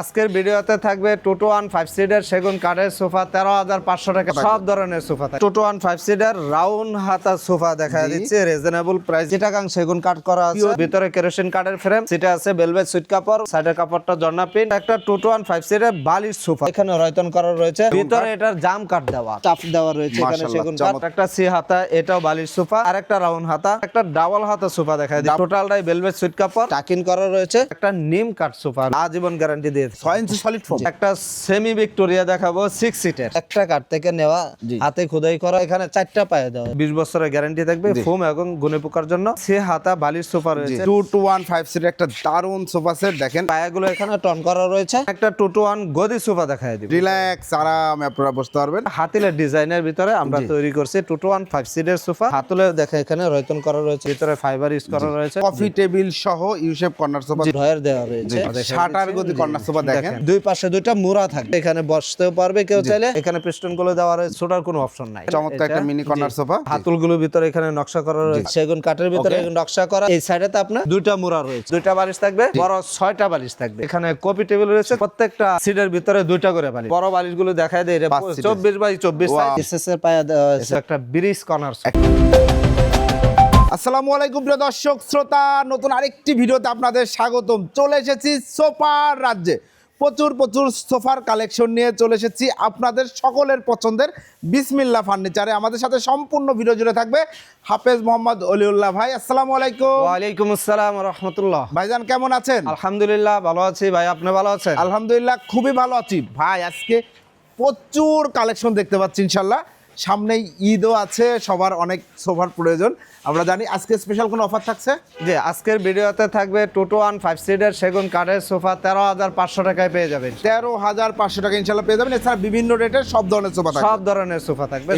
আজকের ভিডিওতে থাকবে টোটো ওয়ান ফাইভ সিটার সেগুন কাঠের সোফা তেরো হাজার পাঁচশো টাকা সব ধরনের সোফা থাকে। Two two one five seater round হাতা সোফা দেখা। দিচ্ছে রিজনেবল প্রাইস কাং সেগুন কাঠ করা আছে। ভিতরে কেরোসিন কাঠের ফ্রেম সেটা আছে বেলভেট সুইট কাপড় সাইডের কাপড়টা জর্না পিন একটা two two one five seater বালির সোফা। এখানে রয়তন করা রয়েছে। ভিতরে এটার জাম কাঠ দেওয়া। টাফ দেওয়া রয়েছে এখানে সেগুন কাঠ। একটা সি হাতা এটাও বালির সোফা। আর একটা রাউন্ড হাতা একটা ডাবল হাতা সোফা দেখা যায় টোটালটাই বেলভেট সুইট কাপড়। টাকিন করা রয়েছে। একটা নিম কাঠ সোফা। আজীবন গ্যারান্টি ছয় ইঞ্চি সলিড ফোম একটা সেমি ভিক্টোরিয়া দেখাবো সিটের একটা থেকে নেওয়া হাতে খোদাই করা এখানে চারটা পায়ে দেওয়া। বছরের গ্যারান্টি থাকবে ফোম এবং পোকার জন্য। সে হাতা বালির সোফা রয়েছে। টু টু ওয়ান ফাইভ সিটের একটা দারুণ সোফা সেট দেখেন। পায়াগুলো এখানে টন করা রয়েছে। একটা টু গদি সোফা দেখায় দিব। রিল্যাক্স আরামে আপনারা বসতে পারবেন। হাতিলের ডিজাইনের ভিতরে আমরা তৈরি করছি টু টু ওয়ান ফাইভ সিটের সোফা। হাতুলে দেখে এখানে রয়তন করা রয়েছে ভিতরে ফাইবার ইউজ করা রয়েছে। কফি টেবিল সহ ইউসেপ কর্নার সোফা। ড্রয়ার দেওয়া রয়েছে। শাটার গদি কর্নার সোফা দেখেন। দুই পাশে দুইটা মুড়া থাকবে। এখানে বসতেও পারবে কেউ চাইলে। এখানে পিস্টনগুলো দেওয়া রয়েছে ছোটার কোনো অপশন নাই। চমৎকার একটা মিনি কর্নার সোফা হাতুলগুলোর ভিতরে এখানে নকশা করা রয়েছে। সেগুন কাঠের ভিতরে. নকশা করা। এই সাইডে আপনার দুইটা মুড়া রয়েছে। দুইটা বালিশ থাকবে বড় ছয়টা বালিশ থাকবে। এখানে কপি টেবিল রয়েছে। প্রত্যেকটা সিটের ভিতরে দুইটা করে বালিশ। বড় বালিশগুলো দেখায় দেয়। চব্বিশ বাই চব্বিশ এর পায়া একটা ব্রিজ কর্নার আসসালামু আলাইকুম প্রিয় দর্শক শ্রোতা নতুন আরেকটি ভিডিওতে আপনাদের স্বাগতম। চলে এসেছি সোফার রাজ্যে। প্রচুর প্রচুর সোফার কালেকশন নিয়ে চলে এসেছি আপনাদের সকলের পছন্দের বিসমিল্লা ফার্নিচারে। আমাদের সাথে সম্পূর্ণ ভিডিও জুড়ে থাকবে হাফেজ মোহাম্মদ অলিউল্লাহ ভাই আসসালামু আলাইকুম। ওয়ালাইকুম আসসালাম রহমতুল্লাহ। ভাইজান কেমন আছেন? আলহামদুলিল্লাহ ভালো আছি। ভাই আপনি ভালো আছেন? আলহামদুলিল্লাহ খুবই ভালো আছি। ভাই আজকে প্রচুর কালেকশন দেখতে পাচ্ছি ইনশাল্লাহ সামনেই ঈদও আছে সবার অনেক সোফার প্রয়োজন। আমরা জানি আজকে স্পেশাল কোনো অফার থাকছে? যে আজকের ভিডিওতে থাকবে টোটো ওয়ান ফাইভ সিটের সেগুন কাঠের সোফা তেরো হাজার পাঁচশো টাকায় পেয়ে যাবেন। তেরো হাজার পাঁচশো টাকা ইনশাল্লাহ পেয়ে যাবেন। এছাড়া বিভিন্ন রেটের সব ধরনের সোফা সব ধরনের সোফা থাকবে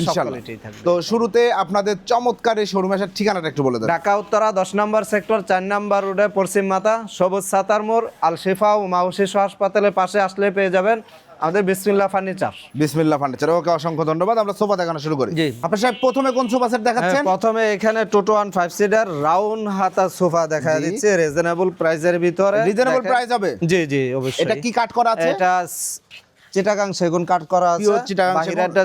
তো শুরুতে আপনাদের চমৎকার এই শোরুম আসার ঠিকানাটা একটু বলে দেন। ঢাকা উত্তরা দশ নম্বর সেক্টর চার নম্বর রোডে পশ্চিম মাথা সবুজ সাতার মোড় আল শিফা ও মাউ হাসপাতালের পাশে আসলে পেয়ে যাবেন। আমাদের বিসমিল্লা ফার্নিচার। বিসমিল্লাহ ফার্নিচার। ওকে অসংখ্য ধন্যবাদ। আমরা সোফা দেখানো শুরু করি। জি। আপনার সাহেব প্রথমে কোন সোফা সেট দেখাচ্ছেন? হ্যাঁ, প্রথমে এখানে two two one five seater round হাতা সোফা দেখা দিচ্ছে রিজনেবল প্রাইসের ভিতরে। রিজনেবল প্রাইস হবে? জি জি অবশ্যই। এটা কি কাট করা আছে? এটা চিটাগাং সেগুন কাঠ করা আছে।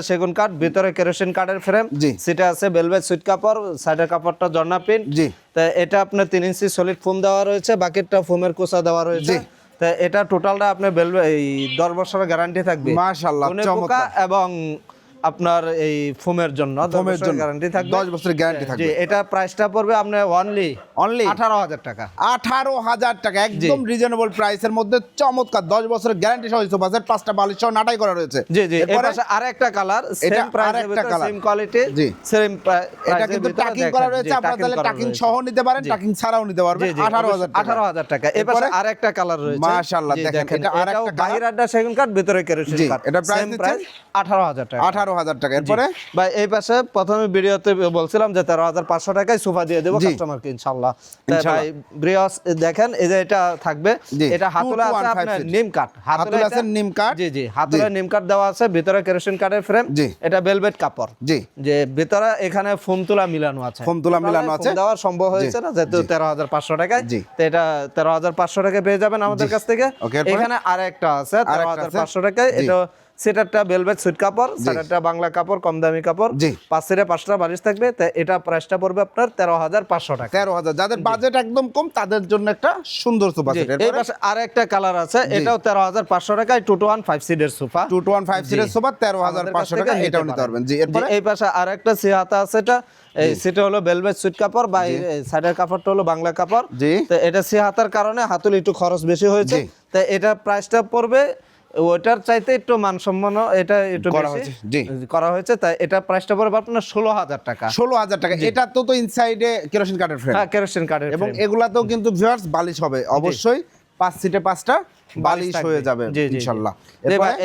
সেগুন। কাঠ ভিতরে কেরোসিন কাঠের ফ্রেম জি। সেটা আছে বেলভেট সুইট কাপড় সাইডের কাপড়টা জর্না পিন জি। তা এটা আপনার তিন ইঞ্চি সলিড ফোম দেওয়া রয়েছে বাকিটা ফোমের কোসা দেওয়া রয়েছে। জি। তা এটা টোটালটা আপনার বেলবে এই দশ বছরের গ্যারান্টি থাকবে চমৎকার। এবং আপনার এই ফোমের জন্য ফোমের জন্য। গ্যারান্টি থাকবে। 10 বছরের গ্যারান্টি থাকবে। এটা প্রাইসটা পড়বে আপনার অনলি অনলি 18000 টাকা। 18000 টাকা একদম রিজনেবল প্রাইসের মধ্যে চমৎকার 10 বছরের গ্যারান্টি সহ সোফা সেট পাঁচটা বালিশ সহ নাটাই করা রয়েছে। জি জি এর পাশে আরেকটা কালার সেম প্রাইসের ভিতরে সেম কোয়ালিটি জি। সেম এটা কিন্তু টাকিং করা রয়েছে আপনারা তাহলে টাকিং সহ নিতে পারেন টাকিং ছাড়াও নিতে পারবেন 18000 টাকা। 18000 টাকা। এর পাশে আরেকটা কালার রয়েছে। মাশাআল্লাহ দেখেন এটা আরেকটা বাহির আড্ডা সেগুন কাট ভিতরে কেরোসিন কাট এটা প্রাইস 18000 টাকা। 18000 তেরো হাজার টাকা। এরপরে? ভাই এই পাশে প্রথমে ভিডিওতে বলছিলাম যে তেরো হাজার পাঁচশো টাকায় সোফা দিয়ে দেবো কাস্টমারকে ইনশাল্লাহ। ভাই ব্রিয়স দেখেন এই যে এটা থাকবে এটা হাতুলা আছে আপনার নিম কাঠ। হাতুলা আছে নিম কাঠ। জি জি হাতুলা নিম কাঠ দেওয়া আছে ভিতরে কেরোসিন কাঠের ফ্রেম এটা ভেলভেট কাপড়। জি। যে ভিতরে এখানে ফোম তুলা মিলানো আছে। ফোম তুলা মিলানো আছে। দেওয়া সম্ভব হয়েছে না? যেহেতু তেরো হাজার পাঁচশো টাকায়। জি। তো এটা তেরো হাজার পাঁচশো টাকায় পেয়ে যাবেন আমাদের কাছ থেকে। এখানে আর একটা আছে। তেরো হাজার পাঁচশো টাকায়। এটা সেটারটা বেলভেট সুইট কাপড় সেটারটা বাংলা কাপড় কম দামি কাপড় জি। পাঁচ সিটে পাঁচটা বালিশ থাকবে এটা প্রাইসটা পড়বে আপনার তেরো হাজার পাঁচশো টাকা। তেরো হাজার। যাদের বাজেট একদম কম তাদের জন্য একটা সুন্দর সোফা সেট এই পাশে আরেকটা কালার আছে এটাও তেরো হাজার পাঁচশো টাকায় টু টু ওয়ান ফাইভ সিটের sofa two two one five সিটের। সোফা তেরো হাজার পাঁচশো টাকা এটাও নিতে পারবেন। জি এরপরে? এই পাশে আরেকটা সিহাতা আছে এটা এই সেটা হলো বেলভেট সুইট কাপড় বা সাইডের কাপড়টা হলো বাংলা কাপড়। জি। তো এটা সিহাতার কারণে হাতুল একটু খরচ বেশি হয়েছে। তো এটা প্রাইসটা পড়বে ওটার চাইতে একটু মানসম্মান এটা একটু করা হয়েছে, জি। করা হয়েছে তাই এটা প্রাইসটা পড়বে আপনার ষোলো হাজার টাকা। ষোলো হাজার টাকা। এটা তো তো ইনসাইডে কেরোসিন কার্ডের ফ্রেম হ্যাঁ কেরোসিন কার্ডের এবং এগুলাতেও কিন্তু ভিউয়ার্স বালিশ হবে। অবশ্যই পাঁচ সিটে পাঁচটা। বালিশ হয়ে যাবে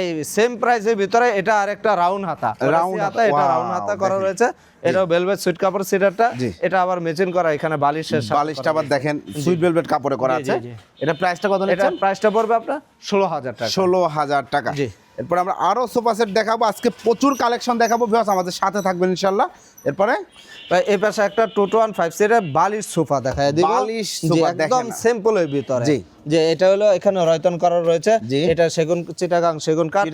এই সেম প্রাইসের ভিতরে এটা আরেকটা রাউন্ড হাতা। Round হাতা এটা রাউন্ড হাতা করা রয়েছে। এটাও ভেলভেট সুইট কাপড় সিটারটা এটা আবার মেচিন করা এখানে বালিশের বালিশটা আবার দেখেন সুইট ভেলভেট কাপড়ে করা আছে। এটা প্রাইসটা কত এটা প্রাইসটা পড়বে আপনার ষোলো হাজার টাকা। ষোলো হাজার টাকা। এরপর আমরা আরও সোফা সেট দেখাবো। আজকে প্রচুর কালেকশন দেখাবো ভিউয়ার্স আমাদের সাথে থাকবেন ইনশাল্লাহ। এরপরে এই পাশে একটা টোটো ওয়ান ফাইভ সিটের বালিশ সোফা দেখায় দিব বালিশ একদম দেখেন। সিম্পল এর ভিতরে জি। যে এটা হলো এখানে রয়তন করা রয়েছে। এটা সেগুন চিটাগাং সেগুন কাঠ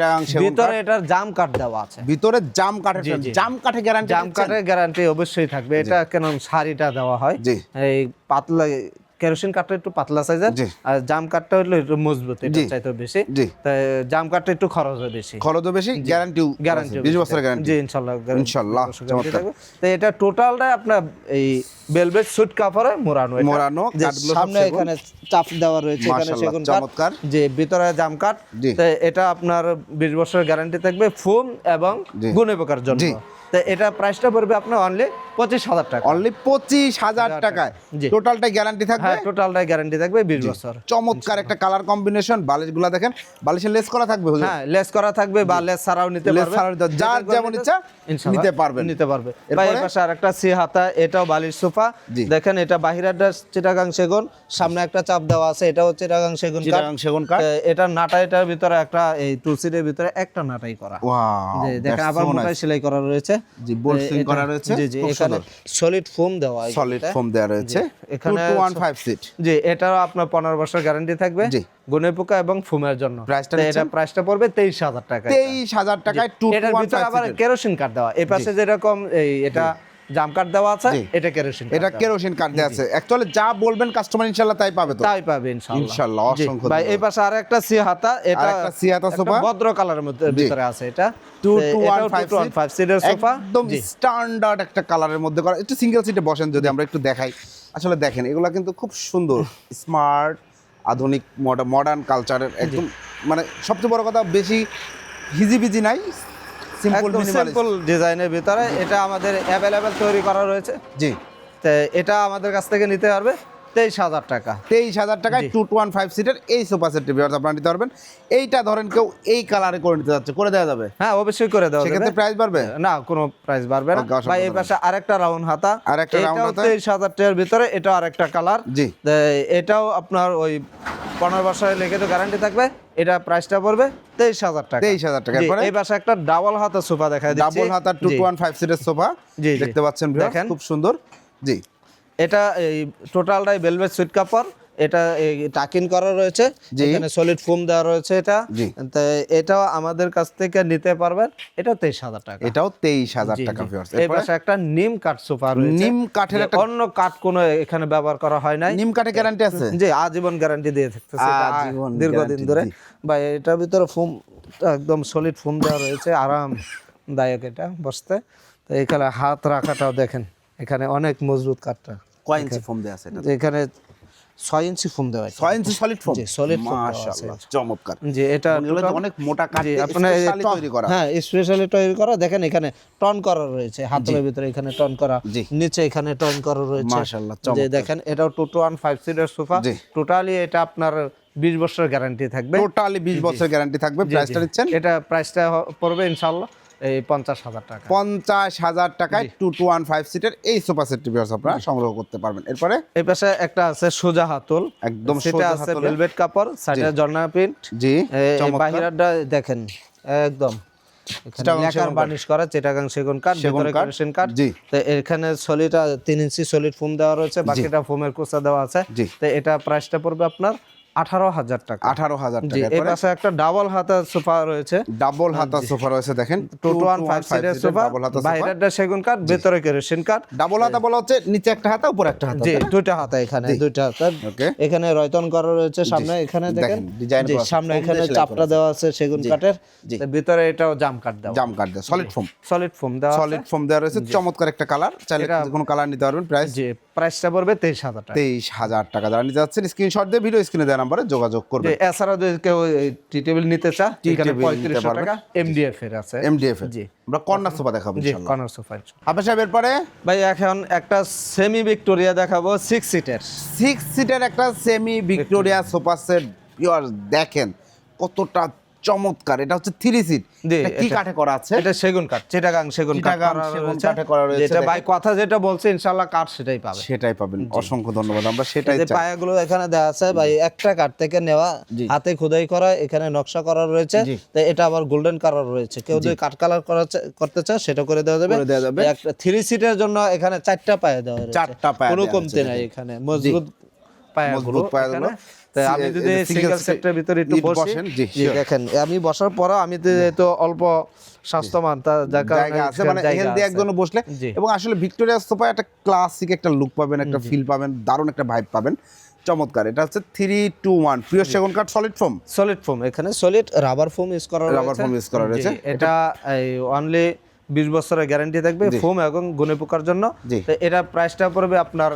ভিতরে কাঠ। এটার জাম কাঠ দেওয়া আছে ভিতরে জাম কাঠের জি। জাম কাঠে গ্যারান্টি জাম কাঠের গ্যারান্টি অবশ্যই থাকবে এটা কেন শাড়িটা দেওয়া হয় এই পাতলা কেরোসিন কাঠটা একটু পাতলা সাইজের আর জাম কাঠটা হলো একটু মজবুত এটা। চাইতে বেশি। তাই জাম কাঠটা একটু খরচ বেশি খরচও বেশি গ্যারান্টিও গ্যারান্টি বিশ বছরের গ্যারান্টি জি বছর guarantee চমৎকার। তো এটা টোটালটা আপনার এই বেলভেট সুট কাপড়ে মোড়ানো এটা। মোড়ানো, যে কাঠগুলো সামনে এখানে চাপ দেওয়া রয়েছে এখানে সেগুন চমৎকার। যে ভিতরে জাম কাঠ জি। তো এটা আপনার বিশ বছরের গ্যারান্টি থাকবে ফোম এবং গুণে পোকার জন্য। তো এটা প্রাইসটা পড়বে আপনার অনলি পঁচিশ হাজার টাকা। অনলি পঁচিশ হাজার টাকায়। জি। টোটালটাই গ্যারান্টি থাকবে? টোটালটাই গ্যারান্টি থাকবে বিশ বছর চমৎকার একটা কালার কম্বিনেশন বালিশগুলো দেখেন। বালিশের লেস করা থাকবে হ্যাঁ লেস করা থাকবে বা লেস ছাড়াও নিতে লেস পারবে। যার যেমন ইচ্ছা নিতে পারবে নিতে পারবে? ভাই এই পাশে আরেকটা সি হাতা এটাও বালির সোফা। দেখেন এটা বাহিরাটা চিটাগাং সেগুন। সামনে একটা চাপ দেওয়া আছে এটাও চিটাগাং সেগুন। চিটাগাং সেগুন কাঠ। এটা নাটা এটার ভিতরে একটা এই টুলসিটের ভিতরে একটা নাটাই করা। ওয়াও দেখেন আবার মোটাই সেলাই করা রয়েছে। জি, এটা- করা রয়েছে, জি জি এখানে সলিড ফোম দেওয়া সলিড ফোম দেওয়া রয়েছে। এখানে টু ওয়ান ফাইভ সিট জি এটাও আপনার পনেরো বছর গ্যারান্টি থাকবে জি। গুনে পোকা এবং ফোমের জন্য। প্রাইসটা এটা? প্রাইসটা পড়বে তেইশ হাজার টাকা এটা। তেইশ হাজার টাকায় 215 এটার ভিতরে আবার কেরোসিন কাঠ দেওয়া। এই পাশে যেরকম এই এটা জাম কাঠ দেওয়া আছে এটা কেরোসিন এটা কেরোসিন দেওয়া আছে। অ্যাকচুয়ালি যা বলবেন কাস্টমার ইনশাল্লাহ তাই পাবে তো। তাই পাবে ইনশাআল্লাহ। ইনশাআল্লাহ, অসংখ্য ভাই এই পাশে আর একটা এটা সিহাতা একটা সোফা। ভদ্র কালারের মধ্যে ভিতরে আছে এটা। টু তো টু ওয়ান এটাও ফাইভ 215 সিটের সোফা। একদম স্ট্যান্ডার্ড একটা কালারের মধ্যে করা। একটু সিঙ্গেল সিটে বসেন যদি আমরা একটু দেখাই। আসলে দেখেন এগুলো কিন্তু খুব সুন্দর স্মার্ট আধুনিক মডার্ন কালচারের একদম মানে সবচেয়ে বড় কথা বেশি হিজিবিজি নাই সিম্পল সিম্পল ডিজাইনের ভিতরে এটা আমাদের অ্যাভেলেবেল তৈরি করা রয়েছে। জি। তো এটা আমাদের কাছ থেকে নিতে পারবে। তেইশ হাজার টাকা। তেইশ হাজার টাকায় টু টু ওয়ান ফাইভ সিটের এই সোফা সেটটি বিয়ার্স আপনারা নিতে পারবেন। এইটা ধরেন কেউ এই কালারে করে নিতে যাচ্ছে করে দেওয়া যাবে? হ্যাঁ অবশ্যই করে দেওয়া সেক্ষেত্রে প্রাইস বাড়বে? না কোনো প্রাইস বাড়বে না। ভাই এই পাশে আরেকটা রাউন্ড হাতা। আরেকটা এটাও হাতা। তেইশ হাজার টাকার ভিতরে এটাও আরেকটা কালার জি। এটাও আপনার ওই পনেরো বছরের লেগে তো গ্যারান্টি থাকবে। এটা প্রাইসটা পড়বে তেইশ হাজার টাকা। 23,000 টাকা। এই পাশে একটা ডাবল হাতা সোফা দেখা দিচ্ছি। ডাবল হাতার টু ওয়ান ফাইভ সিটের সোফা। দেখতে পাচ্ছেন দেখেন। খুব সুন্দর। জি। এটা এই টোটালটাই ভেলভেট সুইট কাপড়। এটা এই টাকিন করা রয়েছে। এখানে সলিড ফোম দেওয়া রয়েছে এটা। এটাও আমাদের কাছ থেকে নিতে পারবেন। এটা তেইশ হাজার টাকা। এটাও তেইশ হাজার টাকা জি। এই পাশে একটা নিম কাঠ সোফা রয়েছে। নিম কাঠের একটা- অন্য কাঠ কোনো এখানে ব্যবহার করা হয় নাই। নিম কাঠে গ্যারান্টি আছে? জি আজীবন গ্যারান্টি দিয়ে থাকতেছে। আজীবন দীর্ঘদিন ধরে। বা এটার ভিতরে ফোম একদম সলিড ফোম দেওয়া রয়েছে। আরামদায়ক এটা বসতে। তো এখানে হাত রাখাটাও দেখেন। এখানে অনেক মজবুত কাঠটা। কয় ইঞ্চি ফোম দেওয়া আছে এখানে ছয় ইঞ্চি ফোম দেওয়া আছে। ছয় ইঞ্চি সলিড ফোম। মাশাআল্লাহ চমৎকার। যে এটা অনেক মোটা কাঠ আপনার তৈরি করা। হ্যাঁ স্পেশালি তৈরি করা। দেখেন এখানে টন করা রয়েছে। হাতের ভিতরে এখানে টন করা। নিচে এখানে টন করা রয়েছে। মাশাআল্লাহ, যে দেখেন এটাও টু টু ওয়ান ফাইভ সিটের সোফা। টোটালি এটা আপনার বিশ বছর গ্যারান্টি থাকবে। টোটালি বিশ বছর গ্যারান্টি থাকবে। প্রাইসটা জি। নিচ্ছেন এটা প্রাইসটা পড়বে ইনশাল্লাহ এই পঞ্চাশ হাজার টাকা। পঞ্চাশ হাজার টাকায় টু টু ওয়ান ফাইভ সিটের এই সোফা সেটটি আপনারা সংগ্রহ করতে পারবেন। এরপরে? এই পাশে একটা আছে সোজা হাতল। একদম সেটা আছে ভেলভেট কাপড় সাইডে জর্না প্রিন্ট। জি বাহিরাটা দেখেন একদম। এখানে চিটাগাং লেখার সেগুন কাঠ। বানিশ করা চিটাগাং সেগুন কাঠ ভিতরে কাঠ, কাঠ। তো এখানে সলিটা তিন ইঞ্চি সলিড ফোম দেওয়া রয়েছে বাকিটা ফোমের কোচা দেওয়া আছে। তো এটা প্রাইসটা পড়বে আপনার আঠারো হাজার টাকা। আঠারো হাজার টাকা এই পাশে একটা ডাবল হাতা সোফা রয়েছে। ডাবল হাতা সোফা রয়েছে দেখেন। টু টু ওয়ান ফাইভ সিটের সোফা সেগুন কাঠ ভেতরে কেরোসিন কাঠ। ডাবল হাতা বলা হচ্ছে নিচে একটা হাতা উপরে একটা হাতা জি দুইটা হাতা এখানে দুইটা হাতা। এখানে রয়তন করা রয়েছে সামনে এখানে দেখেন করা সামনে এখানে চাপটা দেওয়া আছে সেগুন কাঠের। ভিতরে এটাও জাম কাঠ দেওয়া জাম কাঠ দেওয়া সলিড ফোম সলিড ফোম দেওয়া সলিড ফোম দেওয়া রয়েছে চমৎকার একটা কালার চাইলে কোনো কালার নিতে পারবেন প্রাইস জি প্রাইসটা পড়বে তেইশ হাজার টাকা। তেইশ হাজার টাকা। যারা নিতে যাচ্ছেন স্ক্রিনশট দিয়ে ভিডিও স্ক্রিনে দেওয়া নাম্বারে যোগাযোগ করবে এছাড়া যদি কেউ টি টেবিল নিতে চা টি এখানে table নিতে পঁয়ত্রিশশো পারবেন। টাকা এমডিএফ এর আছে। এমডিএফ এর। জি। আমরা কর্নার সোফা দেখাবো জি ইনশাআল্লাহ। কর্নার সোফা আপনার সাহেব এরপরে? ভাই এখন একটা সেমি ভিক্টোরিয়া দেখাবো 6 সিটার 6 সিটার একটা semi Victoria sofa set pure দেখেন কতটা চমৎকার। এটা হচ্ছে থ্রি সিট কি কাঠে করা আছে? এটা সেগুন কাঠ চিটাগাং সেগুন কাঠ। কাঠে করা রয়েছে, যেটা ভাই কথা যেটা বলছে ইনশাআল্লাহ কাঠ সেটাই পাবে। সেটাই পাবেন। অসংখ্য ধন্যবাদ আমরা সেটাই যে পায়াগুলো এখানে দেওয়া আছে ভাই একটা কাঠ থেকে নেওয়া হাতে খোদাই করা এখানে নকশা করা রয়েছে। তো এটা আবার গোল্ডেন কালার রয়েছে। কেউ যদি কাঠ কালার করা করতে চায় সেটা করে দেওয়া যাবে। একটা থ্রি সিটের জন্য এখানে চারটা পায়া দেওয়া চারটা পায়া কোনো কমতি নাই এখানে মজবুত পায়াগুলো পায়াগুলো। আমি যদি সিঙ্গেল সেটের ভিতরে একটু বসি. দেখেন আমি বসার পরও আমি যেহেতু অল্প স্বাস্থ্যবান তা যার কারণে আছে মানে হেলদি। একজনে বসলে এবং আসলে ভিক্টোরিয়া সোফা একটা ক্লাসিক একটা লুক পাবেন একটা ফিল পাবেন দারুণ একটা ভাইব পাবেন। চমৎকার এটা হচ্ছে থ্রি টু ওয়ান প্রিয় সেগুন কাঠ সলিড ফোম সলিড ফোম এখানে সলিড রাবার ফোম ইউজ করা Rubber foam use করা রয়েছে। এটা অনলি 20 বছরের গ্যারান্টি থাকবে ফোম এবং গুণে পোকার জন্য। তো এটা প্রাইসটা পড়বে আপনার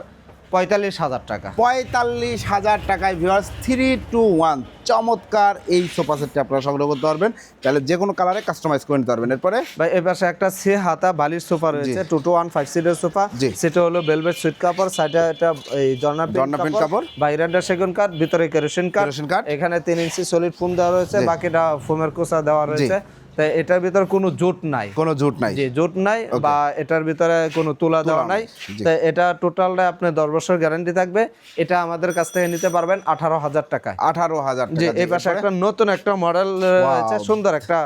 পঁয়তাল্লিশ হাজার টাকা। পঁয়তাল্লিশ হাজার টাকায় ভিউয়ার্স থ্রি টু ওয়ান চমৎকার এই সোফা সেটটি আপনারা সংগ্রহ করতে পারবেন। তাহলে যে কোনো কালারে কাস্টমাইজ করে নিতে পারবেন। এরপরে? ভাই এ পাশে একটা সে হাতা বালির সোফা রয়েছে টু টু ওয়ান ফাইভ সিটের সোফা সেটা হলো বেলভেট সুইট কাপড় সাইডে এটা এই জর্না প্রিন্ট কাপড় কাপড়। বাইরেটা সেগুন কাঠ ভিতরে কেরোসিন কাঠ। এখানে তিন ইঞ্চি সলিড ফোম দেওয়া রয়েছে বাকিটা ফোমের কোসা দেওয়া রয়েছে। তাই এটার ভিতরে কোনো জোট নাই। কোনো জুট নাই। জি জোট নাই বা এটার ভিতরে কোনো তুলা দেওয়া নাই। জি। তো এটা টোটালটা আপনি দশ বছর গ্যারান্টি থাকবে। এটা আমাদের কাছ থেকে নিতে পারবেন আঠারো হাজার টাকা আঠারো হাজার জি এই পাশে একটা নতুন একটা মডেল রয়েছে সুন্দর একটা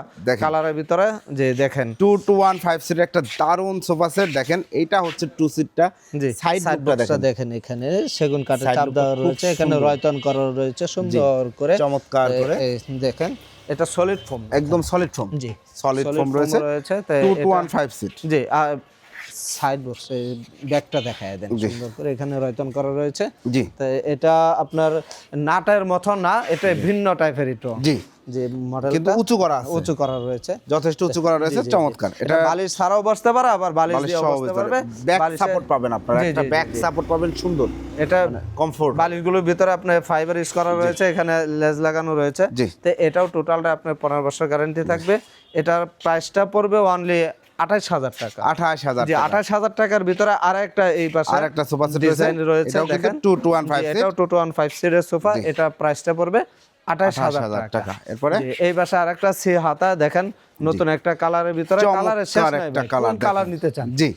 কালারের ভিতরে যে দেখেন। টু টু ওয়ান ফাইভ সিটের একটা দারুণ সোফা সেট দেখেন এইটা হচ্ছে টু সিটটা সাইড বক্সটা দেখেন। এখানে সেগুন কাঠের চাপ দেওয়া রয়েছে এখানে। রয়তন করা রয়েছে সুন্দর করে। চমৎকার করে। দেখেন। এটা সলিড ফোম একদম সলিড ফোম জি সলিড ফোম রয়েছে। রয়েছে তো টু টু এটা- ওয়ান ফাইভ সিট জি সাইড বক্সে ব্যাগটা দেখায় দেন সুন্দর করে। এখানে রয়তন করা রয়েছে। জি। তো এটা আপনার নাটের মতো না এটা ভিন্ন টাইপের একটু জি। যে মডেল কিন্তু উঁচু করা আছে। উঁচু করা রয়েছে। যথেষ্ট উঁচু করা রয়েছে চমৎকার। এটা বালিশ ছাড়াও বসতে পারে আবার বালিশ দিয়েও বসতে পারবে। ব্যাক সাপোর্ট পাবেন আপনারা। একটা ব্যাক। সাপোর্ট পাবেন সুন্দর। এটা কমফোর্ট বালিশগুলোর ভিতরে আপনার ফাইবার ইউজ করা রয়েছে এখানে লেজ লাগানো রয়েছে। তো এটাও টোটালটা আপনার পনেরো বছর গ্যারান্টি থাকবে। এটার প্রাইসটা পড়বে অনলি আঠাশ হাজার টাকা। আঠাশ হাজার যে আঠাশ হাজার টাকার ভিতরে আর একটা এই পাশে আর একটা সোফা সেট ডিজাইন রয়েছে দেখেন? টু টু ওয়ান ফাইভ এটাও টু টু ওয়ান ফাইভ সিটের সোফা এটা প্রাইসটা পড়বে আঠাশ হাজার 28,000 টাকা। এরপরে? এই পাশে আর একটা সে হাতা দেখেন নতুন একটা কালারের ভিতরে কালারের শেষ নাই কালার নিতে চান? জি।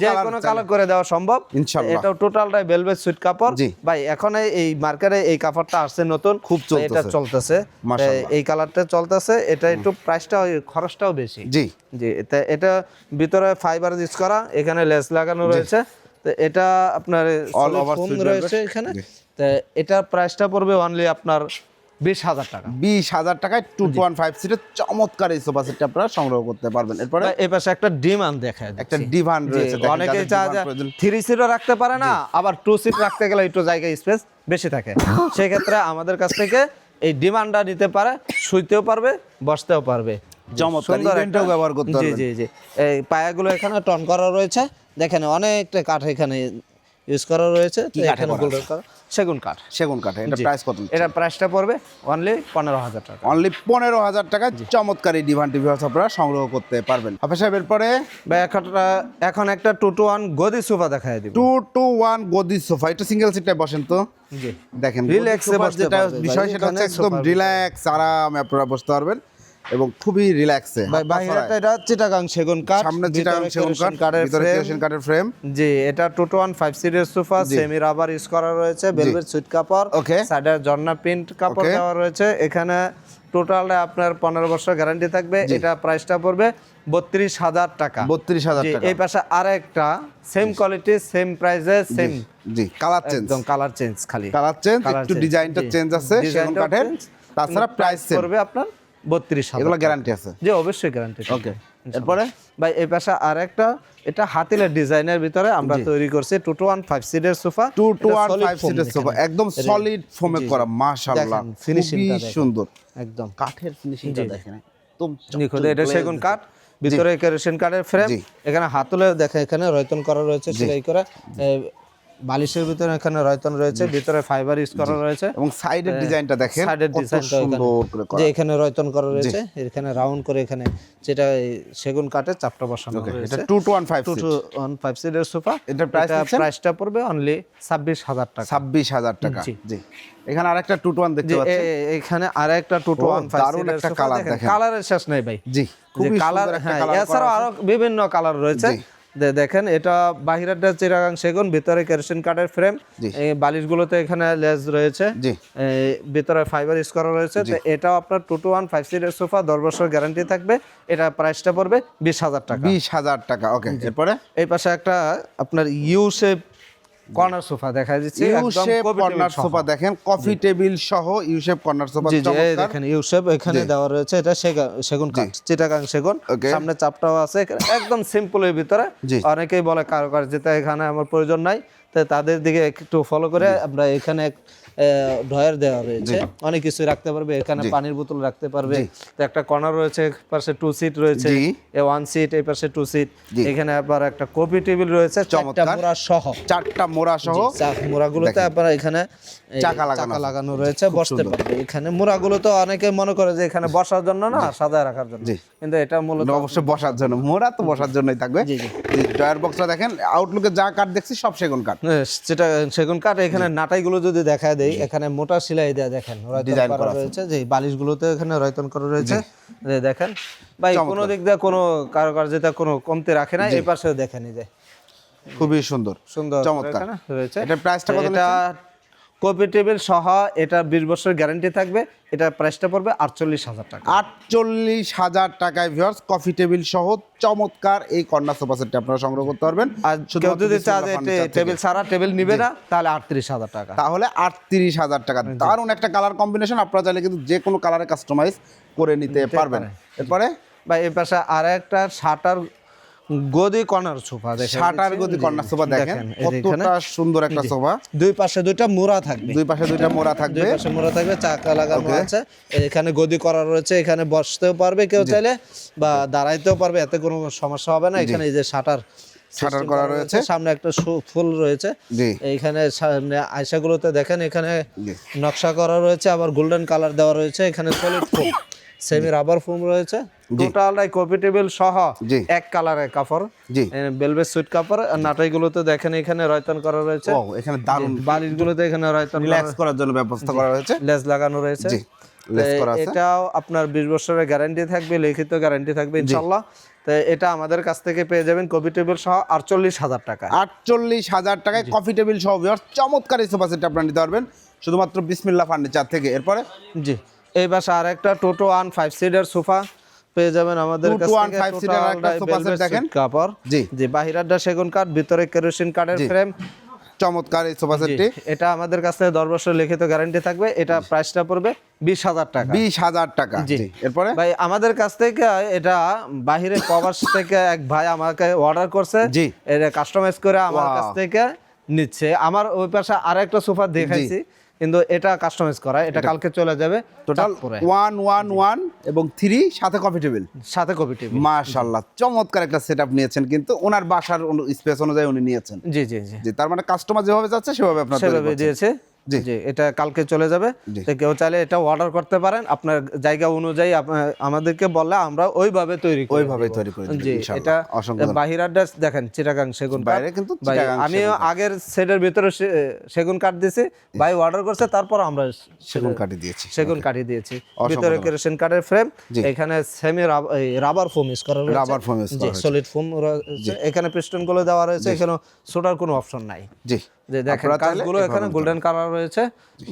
যে কোনো কালার করে দেওয়া সম্ভব। ইনশাল্লাহ। এটাও টোটালটাই ভেলভেট সুইট কাপড়। ভাই এখন এই- মার্কেটে এই কাপড়টা আসছে নতুন। খুব তো এটা চলতেছে। চলতেছে। এই কালারটা চলতেছে। এটা একটু প্রাইসটা খরচটাও বেশি। জি। জি এটা এটা ভিতরে ফাইবার ইউজ করা এখানে লেস লাগানো রয়েছে। তো এটা আপনার foam suite রয়েছে? এখানে। তো এটার প্রাইসটা পড়বে অনলি আপনার বিশ হাজার টাকা। বিশ হাজার টাকায় টু টু ওয়ান ফাইভ সিটের চমৎকার এই সোফা সেটটা আপনারা সংগ্রহ করতে পারবেন। এরপরে পাশে একটা দেখায় একটা ডিভান রয়েছে অনেকে চায় থ্রি সিটও রাখতে পারে না আবার টু সিট রাখতে গেলে একটু জায়গা স্পেস বেশি থাকে। সেক্ষেত্রে আমাদের কাছ থেকে এই ডিমান্ডটা নিতে পারে শুইতেও পারবে বসতেও পারবে। চমৎকার, event-এও ব্যবহার করতে জি জি জি। এই পায়াগুলো এখানে টন করা রয়েছে। দেখেন অনেকটা কাঠ এখানে ইউজ করা রয়েছে সেগুন কাঠ। সেগুন কাঠে এটা প্রাইস কত এটা প্রাইসটা পড়বে অনলি পনেরো হাজার টাকা। অনলি পনেরো হাজার টাকা চমৎকার এই ডিভান টিভি আপনারা সংগ্রহ করতে পারবেন। হাফেজ সাহেব এরপরে? বা একটা এখন একটা টু টু ওয়ান গদি সোফা দেখায় দিব। টু টু ওয়ান গদি সোফা এটা সিঙ্গেল সিটটায় বসেন তো। দেখেন বসতে যেটা বিষয় সেটা হচ্ছে একদম রিল্যাক্স আরামে আপনারা বসতে পারবেন। এবং খুবই রিল্যাক্সে ভাই বাইরেটা এটা চিটাগাং সেগুন কাঠ সামনে চিটাগাং সেগুন কাঠ কাঠের ভিতরে। কেরোসিন কাঠের ফ্রেম জি এটা টোটো ওয়ান ফাইভ সিটের সোফা সেমি রাবার ইউজ করা রয়েছে বেলভেট সুইট কাপড়। Okay. সাইডে জর্না প্রিন্ট কাপড় দেওয়া রয়েছে। এখানে টোটালটা আপনার পনেরো বছর গ্যারান্টি থাকবে। এটা প্রাইসটা পড়বে বত্রিশ হাজার টাকা। বত্রিশ হাজার এই পাশে আর একটা সেম কোয়ালিটি সেম প্রাইসে সেম জি। কালার চেঞ্জ একদম কালার চেঞ্জ খালি। কালার চেঞ্জ একটু ডিজাইনটা চেঞ্জ আছে সেগুন কাঠের। তাছাড়া প্রাইস সেম পড়বে আপনার বত্রিশ এগুলো গ্যারান্টি আছে। জি অবশ্যই গ্যারান্টি ওকে এরপরে? ভাই এই পাশে আর একটা এটা হাতিলের ডিজাইনের ভিতরে আমরা তৈরি করছি টু টু ওয়ান ফাইভ সিটের sofa. Two two one five সিটের সোফা একদম সলিড ফোমে করা মাশাআল্লাহ। সুন্দর। একদম। কাঠের ফিনিশিংটা দেখেন একদম নিখুঁত এটা সেগুন কাঠ ভিতরে কেরোসিন কাঠের ফ্রেম এখানে হাতলে দেখে এখানে রয়তন করা রয়েছে সেলাই করা। বালিশের ভিতরে এখানে রয়তন রয়েছে ভিতরে ফাইবার ইউজ করা রয়েছে। এবং সাইডের ডিজাইনটা দেখেন সাইডের ডিজাইনটা সুন্দর করে করা। যে এখানে রয়তন করা রয়েছে এখানে রাউন্ড করে এখানে যেটা সেগুন কাঠের চাপটা বসানো রয়েছে two two one five two two one five সিটের সোফা price দিচ্ছেন? প্রাইসটা পড়বে অনলি ছাব্বিশ হাজার টাকা। ছাব্বিশ হাজার টাকা। জি। এখানে আরেকটা টু টু ওয়ান দেখতে যে পাচ্ছি এ- এ- এখানে আর একটা টু টু ও, ওয়ান ফাইভ দারুণ একটা colour দেখেন। কালারের শেষ নাই ভাই। জি। খুবই কালার সুন্দর একটা হ্যাঁ কালার এছাড়াও আরও বিভিন্ন কালার রয়েছে। দেখেন এটা বাহিরেরটা চিরাগাং সেগুন ভিতরে কেরোসিন কাঠের ফ্রেম বালিশগুলোতে এখানে লেজ রয়েছে। ভিতরে ফাইবার ইউজ করা রয়েছে এটা এটাও আপনার টু টু ওয়ান ফাইভ সিটের সোফা দশ বছর গ্যারান্টি থাকবে। এটা প্রাইসটা পড়বে বিশ হাজার টাকা। বিশ হাজার টাকা ওকে এরপরে? এই পাশে একটা আপনার ইউ শেপ কর্নার সোফা দেখা যাচ্ছে ইউ একদম শেপ কপি কর্নার সোফা দেখেন কফি টেবিল সহ ইউসেফ কর্নার সোফা জি জি দেখেন ইউ এখানে দেওয়া রয়েছে এটা সেগুন কাঠ চিটাগাং সেগুন। সামনে চাপটাও আছে একদম সিম্পলের ভিতরে। অনেকেই বলে কারও কার যেটা এখানে আমার প্রয়োজন নাই। তাদের দিকে একটু ফলো করে আমরা এখানে ড্রয়ার দেওয়া রয়েছে। অনেক কিছু রাখতে পারবে এখানে পানির বোতল রাখতে পারবে। তো একটা কর্নার রয়েছে পাশে টু সিট রয়েছে এ ওয়ান সিট এই পাশে টু সিট এখানে আবার একটা কপি টেবিল রয়েছে চারটা মোড়া সহ। চারটা মোড়া সহ। মোড়াগুলোতে আপনার এখানে চাকা লাগানো চাকা লাগানো রয়েছে বসতে পারবে এখানে মোড়াগুলো তো অনেকে মনে করে যে এখানে বসার জন্য না সাজায় রাখার জন্য। কিন্তু এটা মূলত অবশ্যই বসার জন্য। মোড়া তো বসার জন্যই থাকবে। জি, জি। ডয়ার বক্সটা দেখেন আউটলুকে যা কাঠ দেখছি সব সেগুন কাঠ হ্যাঁ, যেটা সেগুন কাঠ এখানে নাটাইগুলো যদি দেখা দেই এখানে মোটা সেলাই দেওয়া দেখেন রয়তন করা। রয়েছে যে বালিশগুলোতে এখানে রয়তন করা রয়েছে। যে দেখেন ভাই কোনো দিক দিয়ে কোনো কারুকার্যতা কোনো কমতে রাখে না এই পাশেও দেখেন এই যে। খুবই সুন্দর। সুন্দর চমৎকার। রয়েছে। এটা প্রাইসটা কত এটা কপি টেবিল সহ এটা বিশ বছর গ্যারান্টি থাকবে এটা প্রাইসটা পড়বে আটচল্লিশ হাজার টাকা। আটচল্লিশ হাজার টাকায় ভিউয়ার্স কফি টেবিল সহ চমৎকার এই কর্নার সোফা সেটটি আপনারা সংগ্রহ করতে পারবেন। আর কেউ যদি টেবিল ছাড়া টেবিল নিবে না তাহলে আটত্রিশ হাজার টাকা। তাহলে আটত্রিশ হাজার টাকা। দারুণ একটা কালার কম্বিনেশন আপনারা চাইলে কিন্তু যে কোনো কালারে কাস্টমাইজ করে নিতে পারবেন। এরপরে? বা এই পাশে আর একটা শাটার গদি কর্নার সোফা দেখেন। শাটার গদি কর্নার সোফা দেখেন। কতটা সুন্দর একটা সোফা। দুই পাশে দুইটা মোড়া থাকবে। দুই পাশে দুইটা মোড়া দুই থাকবে। পাশে মোড়া থাকবে চাকা লাগানো আছে। এখানে গদি করা রয়েছে এখানে বসতেও পারবে কেউ চাইলে বা দাঁড়াইতেও পারবে এতে কোনো সমস্যা হবে না। এখানে এই যে শাটার শাটার করা রয়েছে সামনে একটা ফুল রয়েছে। এইখানে সামনে আয়সাগুলোতে দেখেন এখানে নকশা করা রয়েছে আবার গোল্ডেন কালার দেওয়া রয়েছে এখানে solid foam semi rubber foam রয়েছে। টোটালটাই কপি টেবিল সহ এক কালারের কাপড়। জি। বেলভেট সুইট কাপড়। আর নাটাইগুলোতে দেখেন এখানে রয়তন করা রয়েছে। ও এখানে দারুণ বালিশগুলোতে এখানে রয়তন রিল্যাক্স করার জন্য ব্যবস্থা করা হয়েছে। লেস লাগানো রয়েছে। জি এটাও আপনার বিশ বছরের গ্যারান্টি থাকবে লিখিত গ্যারান্টি থাকবে ইনশাল্লাহ। তো এটা আমাদের কাছ থেকে পেয়ে যাবেন কপি টেবিল সহ আটচল্লিশ হাজার টাকা আটচল্লিশ হাজার টাকায় কফি টেবিল সহ চমৎকার এই সোফা সেট আপনারা নিতে পারবেন। শুধুমাত্র বিসমিল্লা ফার্নিচার থেকে। এরপরে জি। এই বাসা আর একটা two two one five seater sofa পেয়ে যাবেন আমাদের কাছ 2 থেকে 1 5 সিটার একটা টোটালটাই সোফা সেট velvet দেখেন। কাপড়। জি। জি বাহিরাটা সেগুন কাঠ ভিতরে কেরোসিন কাঠের ফ্রেম চমৎকার এই সোফা সেটটি এটা আমাদের কাছ থেকে দশ বছর লিখিত গ্যারান্টি থাকবে। এটা প্রাইসটা পড়বে বিশ হাজার টাকা। বিশ হাজার টাকা জি। এরপরে? ভাই আমাদের কাছ থেকে এটা বাহিরে প্রবাস থেকে এক ভাই আমাকে অর্ডার করছে। জি। এটা কাস্টমাইজ করে আমার কাছ থেকে নিচ্ছে। আমার ওই পাশে আর একটা সোফা দেখাইছি। কিন্তু এটা কাস্টমাইজ করা এটা কালকে চলে যাবে। টোটাল। ওয়ান ওয়ান ওয়ান এবং থ্রি সাথে কফি টেবিল সাথে কফি টেবিল মাশাল্লাহ চমৎকার একটা সেট নিয়েছেন কিন্তু ওনার বাসার স্পেস অনুযায়ী উনি নিয়েছেন। জি জি জি। জি তার মানে কাস্টমার যেভাবে যাচ্ছে সেভাবে আপনার সেভাবে দিয়েছে। জি। এটা কালকে চলে যাবে। তো কেউ চাইলে এটা অর্ডার করতে পারেন। আপনার জায়গা অনুযায়ী আমাদেরকে বললে আমরা ওইভাবে তৈরি করে ওইভাবেই তৈরি করে জি এটা বাহির অ্যাড্রেস দেখেন চিটাগাং সেগুন। বাইরে কিন্তু কাঠ। আগের সেটের ভিতরে সেগুন কাঠ দিয়েছি ভাই অর্ডার করছে তারপর আমরা সেগুন কাটি দিয়েছি। সেগুন কাঠি দিয়েছি। ভিতরে। কেরোসিন কাঠের ফ্রেম এখানে সেমি রাবার ফোম ইউজ করা রয়েছে। রাবার foam use জি করা। সলিড ফোম এখানে পিস্টনগুলো দেওয়া রয়েছে। এখানে ছোটার কোনো অপশন নাই। জি। যে দেখেন কাজগুলো এখানে গোল্ডেন কালার রয়েছে।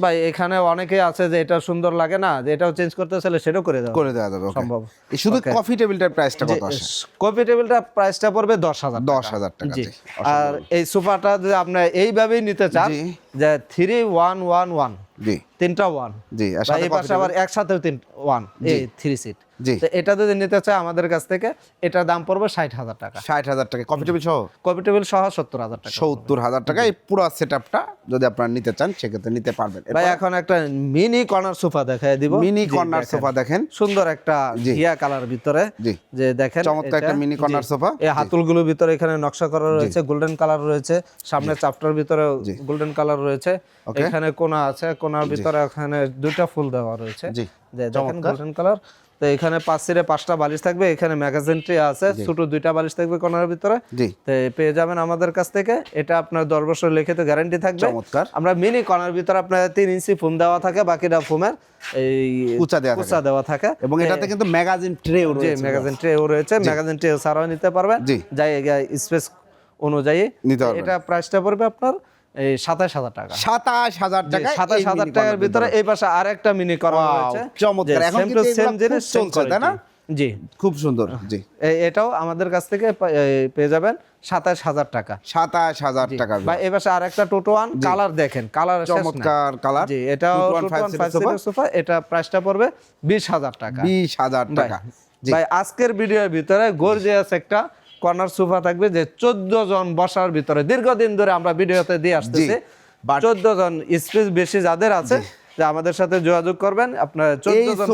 ভাই এখানে অনেকে আছে যে এটা সুন্দর লাগে না যে এটাও চেঞ্জ করতে চাইলে সেটাও করে দেওয়া করে দেওয়া যাবে সম্ভব। এই শুধু কফি টেবিলটার প্রাইসটা কত আসে? কফি টেবিলটা প্রাইসটা পড়বে দশ হাজার দশ হাজার টাকা। আর এই সোফাটা যদি আপনি এইভাবেই নিতে চান যে থ্রি ওয়ান ওয়ান ওয়ান জি। তিনটা ওয়ান জি এই পাশে আবার একসাথেও তিন ওয়ান এই থ্রি সিট জি। তো এটা যদি নিতে চায় আমাদের কাছ থেকে এটার দাম পড়বে ষাট হাজার টাকা। ষাট হাজার টাকা। কফি টেবিল সহ? টেবিল সহ সত্তর হাজার টাকা। সত্তর হাজার টাকা। এই পুরো সেট আপটা যদি আপনারা নিতে চান সেক্ষেত্রে নিতে পারবেন। ভাই এখন একটা মিনি কর্নার সোফা দেখায় দিব। মিনি কর্নার সোফা দেখেন। সুন্দর একটা ঘিয়া কালার ভিতরে। জি। যে দেখেন চমৎকার একটা জি। corner sofa। এই হাতুলগুলোর ভিতরে এখানে নকশা করা রয়েছে গোল্ডেন কালার রয়েছে। সামনে চাপটার ভিতরে গোল্ডেন কালার রয়েছে। এখানে কোনা আছে কোনার ভিতরে এখানে দুইটা ফুল দেওয়া রয়েছে। জি। যে দেখেন গোল্ডেন কালার তো এখানে পাঁচ সিরে পাঁচটা বালিশ থাকবে এখানে ম্যাগাজিন ট্রে আছে ছোট দুইটা বালিশ থাকবে কোনার ভিতরে। তো পেয়ে যাবেন আমাদের কাছ থেকে। এটা আপনার দশ বছর লিখিত গ্যারান্টি থাকবে। চমৎকার। আমরা মিনি কর্নার ভিতরে আপনার তিন ইঞ্চি ফোম দেওয়া থাকে বাকিটা ফোমের এই কুচা দেওয়া। কুচা দেওয়া থাকে। এবং এটাতে কিন্তু ম্যাগাজিন ট্রেও রয়েছে। ম্যাগাজিন ট্রেও রয়েছে। ম্যাগাজিন ট্রে ছাড়াও নিতে পারবেন। যাই স্পেস অনুযায়ী। এটা প্রাইসটা পড়বে আপনার সাতাশ হাজার টাকা। সাতাশ হাজার টাকা সাতাশ হাজার টাকার ভিতরে এই পাশে আর একটা মিনি করা রয়েছে। চমৎকার। এখন সেম জিনিস চলছে, তাই না? জি। খুব সুন্দর জি। এটাও আমাদের কাছ থেকে পেয়ে যাবেন সাতাশ হাজার টাকা। সাতাশ হাজার টাকা। বা এ পাশে আর একটা টোটো ওয়ান কালার দেখেন কালার চমৎকার কালার জি ফাইভ সোফা এটা প্রাইসটা পড়বে বিশ হাজার টাকা। বিশ হাজার টাকা। ভাই আজকের ভিডিওর ভিতরে গর্জিয়াস একটা কর্নার সোফা থাকবে যে চোদ্দ জন বসার ভিতরে। দীর্ঘদিন ধরে আমরা ভিডিওতে দিয়ে আসতেছি। চোদ্দ জন স্পেস বেশি যাদের আছে যে আমাদের সাথে যোগাযোগ করবেন আপনার চোদ্দ জন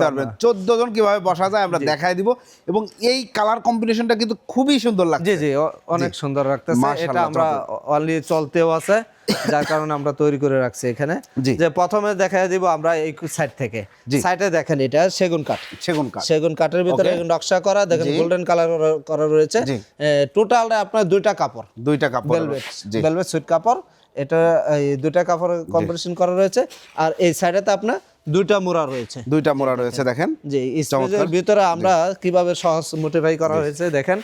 পারবেন। চোদ্দ জন কীভাবে বসা যায় আমরা দেখাই দিব। এবং এই কালার কম্বিনেশনটা কিন্তু খুবই সুন্দর লাগছে। জি জি অনেক সুন্দর লাগতেছে। এটা আমরা অনলি চলতেও আছে। যার কারণে আমরা তৈরি করে রাখছি এখানে। যে প্রথমে দেখা দিব আমরা এই সাইড থেকে। সাইডে দেখেন এটা সেগুন কাঠ। সেগুন কাঠ। সেগুন কাঠের ভিতরে নকশা করা দেখেন গোল্ডেন কালার করা রয়েছে। টোটাল আপনার দুইটা কাপড়। দুইটা কাপড় ভেলভেট ভেলভেট সুইট কাপড়। এটা এই দুইটা কাপড় কম্পিটিশন করা রয়েছে। আর এই সাইডে সাইডেতে আপনার দুইটা মোড়া রয়েছে দুইটা মোড়া রয়েছে দেখেন যে স্পেসের ভিতরে আমরা কীভাবে সহজ মোটিফাই করা হয়েছে দেখেন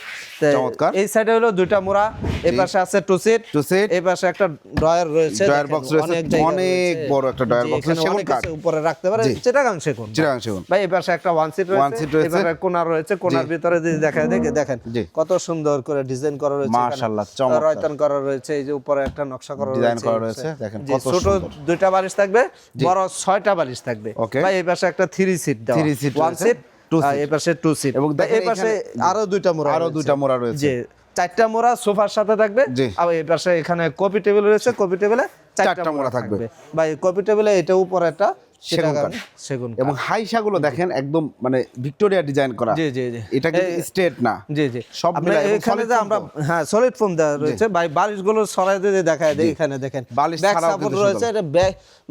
চমৎকার। এই সাইডে হলো দুইটা মোড়া এই পাশে আছে টু সিট Two seat। এই পাশে একটা ড্রয়ার রয়েছে দেখেন, box রয়েছে, অনেক রয়েছে। বড় একটা জি, box এখানে রয়েছে, সেগুন কাঠ। উপরে রাখতে পারে জি। চিটাগাং সেগুন চিরাং সেগুন ভাই এই পাশে একটা ওয়ান সিট রয়েছে seat রয়েছে। এই পাশে কোনা রয়েছে কোনার ভিতরে যদি দেখা দেখে দেখেন কত সুন্দর করে ডিজাইন করা রয়েছে। মাশাআল্লাহ, চমৎকার। রয়তান করা রয়েছে এই যে উপরে একটা নকশা করা রয়েছে Design করা রয়েছে, দেখেন জি, কত ছোট সুন্দর। দুইটা বালিশ থাকবে বড় ছয়টা বালিশ থাকবে Okay. ভাই এই পাশে একটা থ্রি সিট দাও three seat one seat two seat এই পাশে টু সিট এবং এই পাশে আরও দুইটা মোড়া আরও দুইটা মোড়া রয়েছে। জি চারটা মোড়া সোফার সাথে থাকবে। আর এই পাশে এখানে কপি টেবিল রয়েছে কপি টেবিলে চারটা মোড়া থাকবে। ভাই কপি টেবিলে এটা উপরে একটা সেগুন কাঠ। সেগুন এবং হাইসাগুলো দেখেন একদম মানে ভিক্টোরিয়া ডিজাইন করা। জি জি জি। এটা কিন্তু স্ট্রেট না। জি জি। সব এখানে যে আমরা হ্যাঁ সলিড ফোম দেওয়া রয়েছে। ভাই বালিশগুলো সরাই দিয়ে দেখায় যায় এখানে দেখেন। বালিশ সাপোর্ট কিন্তু রয়েছে এটা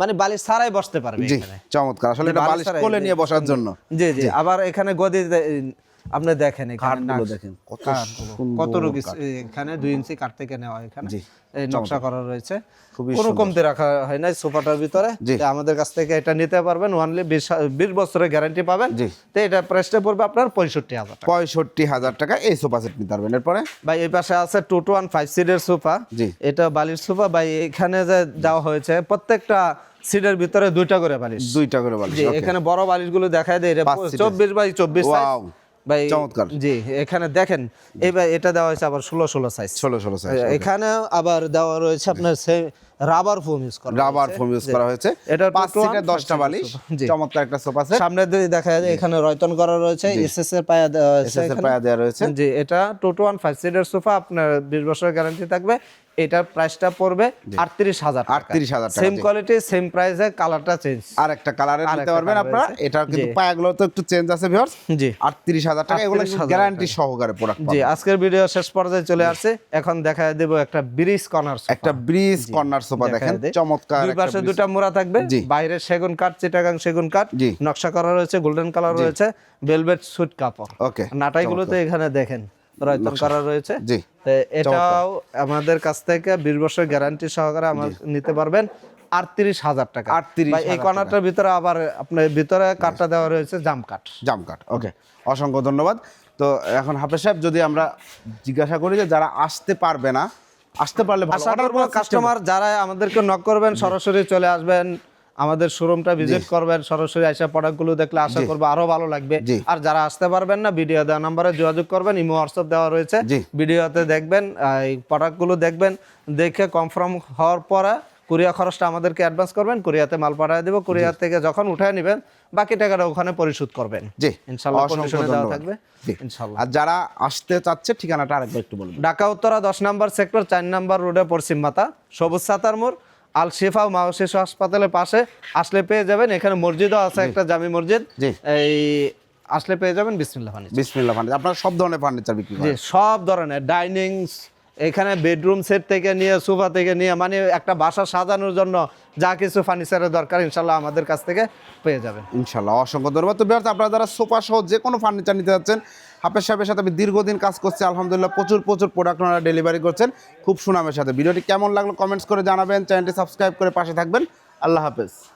মানে বালিশ ছাড়াই বসতে পারবে এখানে। চমৎকার। আসলে এটা বালিশ কোলে নিয়ে বসার জন্য। জি। জি। আবার এখানে গদি আপনি দেখেন এখানে দেখেন, কত রুগী এখানে দুই ইঞ্চি কাঠ থেকে নেওয়া এখানে। এই নকশা করা রয়েছে। কোনো কমতে রাখা হয় নাই সোফাটার ভিতরে। আমাদের কাছ থেকে এটা নিতে পারবেন ওয়ানলি বিশ বছরের গ্যারান্টি পাবেন। তো এটা প্রাইসটা পড়বে আপনার পঁয়ষট্টি হাজার পঁয়ষট্টি হাজার টাকা এই সোফা সেট নিতে পারবেন। এরপরে? ভাই এই পাশে আছে টু টু ওয়ান ফাইভ সিটের সোফা। এটা বালিশ সোফা। ভাই এখানে যে দেওয়া হয়েছে প্রত্যেকটা সিটের ভিতরে দুইটা করে বালিশ। দুইটা করে বালিশ এখানে বড় বালিশগুলো দেখায় দেয় এটা চব্বিশ বাই চব্বিশ ভাই চমৎকার। জি এখানে দেখেন এবার এটা দেওয়া হয়েছে আবার ষোলো ষোলো সাইজ ষোলো ষোলো সাইজ এখানে আবার দেওয়া রয়েছে আপনার রাবার ফোম ইউজ করা রাবার ফোম ইউজ করা হয়েছে। এটা পাঁচ সিটের দশটা বালিশ। চমৎকার একটা সোফা সেট সামনে দিয়ে দেখা যায় এখানে রয়তন করা রয়েছে এসএস এর পায়া দেওয়া এসএস এর পায়া দেওয়া রয়েছে। জি এটা টু টু ওয়ান ফাইভ সিটের সোফা আপনার বিশ বছরের গ্যারান্টি থাকবে। এটার প্রাইসটা পড়বে আটত্রিশ হাজার 38,000 টাকা, সেম কোয়ালিটি সেম প্রাইসে কালারটা চেঞ্জ আর একটা নিতে পারবেন আপনারা। এটা কিন্তু পায়াগুলো তো একটু চেঞ্জ আছে ভিউয়ার্স জি। আটত্রিশ হাজার টাকা এগুলো গ্যারান্টি সহকারে প্রোডাক্ট জি আজকের ভিডিও শেষ পর্যায়ে চলে আসছে। এখন দেখা দেব একটা ব্রিজ কর্নার একটা ব্রিজ কর্নার সোফা দেখেন চমৎকার দুই পাশে। দুটা মোড়া থাকবে। বাইরে সেগুন কাঠ চিটাগাং সেগুন কাঠ নকশা করা রয়েছে গোল্ডেন কালার রয়েছে ভেলভেট সুট কাপড়। ওকে এখানে দেখেন রয়তন করা রয়েছে। জি। এটাও আমাদের কাছ থেকে বিশ বছর গ্যারান্টি সহকারে আমার নিতে পারবেন আটত্রিশ হাজার টাকা। 38,000 ভাই, এই কর্নারটার ভিতরে আবার আপনার ভিতরে কাঠটা দেওয়া রয়েছে জাম কাঠ। জাম ওকে অসংখ্য ধন্যবাদ। তো এখন হাফেজ সাহেব যদি আমরা জিজ্ঞাসা করি যে যারা আসতে পারবে না আসতে পারলে ভালো। আশা করব কাস্টমার যারা আমাদেরকে নক করবেন সরাসরি চলে আসবেন আমাদের শোরুমটা ভিজিট করবেন সরাসরি আইসা প্রোডাক্টগুলো দেখলে আশা করব আরও ভালো লাগবে। আর যারা আসতে পারবেন না ভিডিও দেওয়া নাম্বারে যোগাযোগ করবেন ইমো হোয়াটসঅ্যাপ দেওয়া রয়েছে। ভিডিওতে দেখবেন এই প্রোডাক্টগুলো দেখবেন দেখে কনফার্ম হওয়ার পরে কুরিয়া খরচটা আমাদেরকে অ্যাডভান্স করবেন কুরিয়াতে মাল পাঠিয়ে দেবো কুরিয়ার থেকে যখন উঠায় নেবেন বাকি টাকাটা ওখানে পরিশোধ করবেন। জি ইনশাল্লাহ দেওয়া থাকবে। ইনশাল্লাহ আর যারা আসতে চাচ্ছে ঠিকানাটা আরেকবার একটু বলবেন ঢাকা উত্তরা দশ নম্বর সেক্টর চার নম্বর রোডে পশ্চিম মাতা সবুজ সাতার মোড় আল শিফা মাও শিশু হাসপাতালের পাশে আসলে পেয়ে যাবেন এখানে মসজিদও আছে একটা জামি মসজিদ। জি। এই আসলে পেয়ে যাবেন বিসমিল্লাহ ফার্নিচার। বিসমিল্লাহ ফার্নিচার আপনারা সব ধরনের ফার্নিচার বিক্রি জি করেন। সব ধরনের ডাইনিং এখানে বেডরুম সেট থেকে নিয়ে সোফা থেকে নিয়ে মানে একটা বাসা সাজানোর জন্য যা কিছু ফার্নিচারের দরকার ইনশাল্লাহ আমাদের কাছ থেকে পেয়ে যাবেন। ইনশাল্লাহ, অসংখ্য ধন্যবাদ। তো বিহার আপনারা যারা সোফা সহ যে কোনো ফার্নিচার নিতে যাচ্ছেন, হাফেজ সাহেবের সাথে আমি দীর্ঘদিন কাজ করছি, আলহামদুলিল্লাহ প্রচুর প্রচুর প্রোডাক্ট ওনারা ডেলিভারি করছেন। খুব সুনামের সাথে। ভিডিওটি কেমন লাগল কমেন্টস করে জানাবেন। চ্যানেলটি সাবস্ক্রাইব করে পাশে থাকবেন। আল্লাহ হাফেজ।